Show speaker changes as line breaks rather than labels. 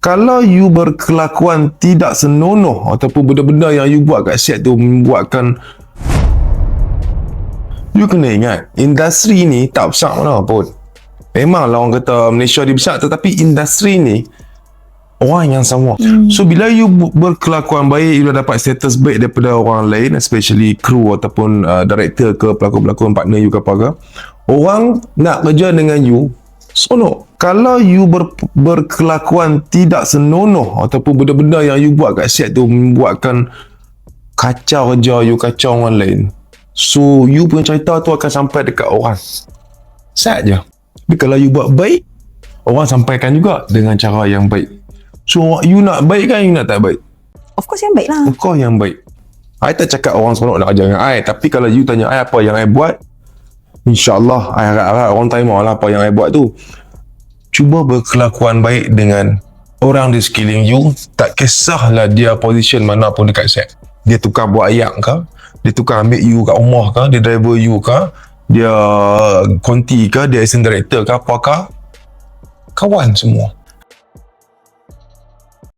Kalau you berkelakuan tidak senonoh ataupun benda-benda yang you buat kat set tu membuatkan You kena ingat, industri ni tak besar mana pun. Memanglah orang kata Malaysia dia besar tetapi industri ni orang yang sama. Hmm. So bila you berkelakuan baik, you dah dapat status baik daripada orang lain, especially kru ataupun uh, director ke pelakon-pelakon partner you ke apa ke, orang nak kerja dengan you, seronok. Kalau you ber, berkelakuan tidak senonoh ataupun benda-benda yang you buat kat set tu membuatkan kacau kerja you, kacau orang lain. So, you punya cerita tu akan sampai dekat orang. Sad je. Tapi kalau you buat baik, orang sampaikan juga dengan cara yang baik. So, you nak baik kan, you nak tak baik?
Of course yang baik lah.
Kau yang baik. I tak cakap orang seronok nak kerja dengan I. Tapi kalau you tanya I apa yang I buat, InsyaAllah, I harap-harap orang terima lah apa yang I buat tu. Cuba berkelakuan baik dengan orang di sekeliling you. Tak kisahlah dia position mana pun dekat set. Dia tukar buat ayak ke? Dia tukar ambil you kat rumah ke? Dia driver you ke? Dia konti ke? Dia assistant director ke? Apakah? Kawan semua.